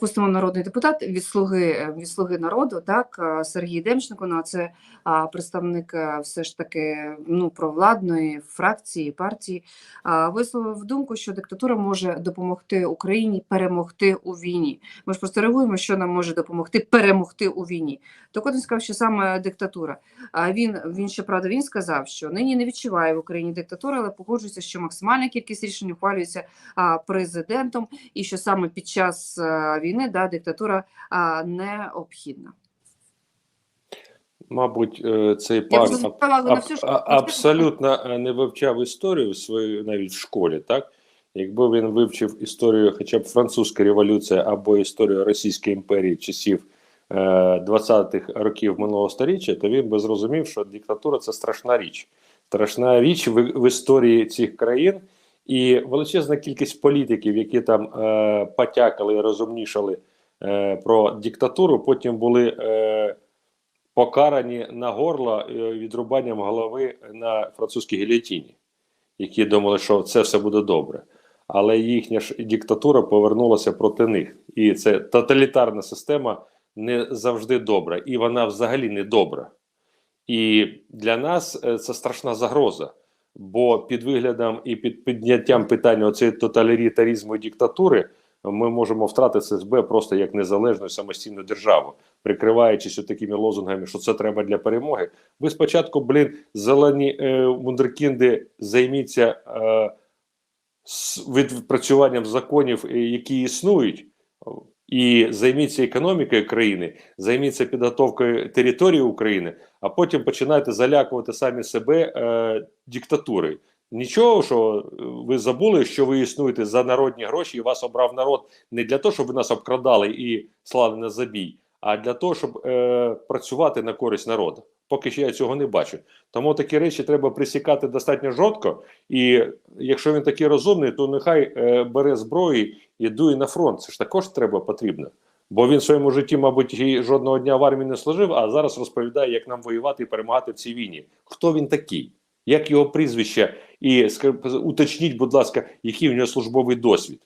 допустимо, народний депутат від слуги від слуги народу, так е, Сергій Демченко, ну, а це представник е, все ж таки ну провладної фракції партії, висловив думку, що диктатура може допомогти Україні перемогти у війні. Ми ж просто що нам може допомогти перемогти у війні. Так от він сказав, що саме диктатура. А він він щоправда він сказав, що нині не відчуває в Україні диктатури, але погоджується, що максимальна кількість рішень ухвалюється президентом, і що саме під час а, війни да, диктатура а, необхідна. Мабуть, е, цей пан аб- аб- абсолютно е, не вивчав історію свою навіть в школі, так? Якби він вивчив історію хоча б французька революція або історію Російської імперії часів е, 20-х років минулого століття, то він би зрозумів, що диктатура це страшна річ. Страшна річ в, в історії цих країн, і величезна кількість політиків, які там е, потякали розумнішали е, про диктатуру, потім були. Е, покарані на горло е, відрубанням голови на французькій гільотіні, які думали, що це все буде добре. Але їхня ж диктатура повернулася проти них. І це тоталітарна система не завжди добра, і вона взагалі не добра. І для нас е, це страшна загроза. Бо під виглядом і під підняттям питання оцеї тоталітарізму і диктатури ми можемо втратити СБ просто як незалежну самостійну державу, прикриваючись такими лозунгами, що це треба для перемоги. Ви спочатку, блін, зелені е, вундеркінди, займіться е, відпрацюванням законів, е, які існують, і займіться економікою країни, займіться підготовкою території України, а потім починайте залякувати самі себе е, диктатурою. Нічого, що е, ви забули, що ви існуєте за народні гроші, і вас обрав народ не для того, щоб ви нас обкрадали і слали на забій, а для того, щоб е, працювати на користь народу. Поки що я цього не бачу. Тому такі речі треба присікати достатньо жорстко. І якщо він такий розумний, то нехай е, бере зброю і дує на фронт. Це ж також треба потрібно. Бо він в своєму житті, мабуть, і жодного дня в армії не служив, а зараз розповідає, як нам воювати і перемагати в цій війні. Хто він такий? Як його прізвище? І уточніть, будь ласка, який в нього службовий досвід.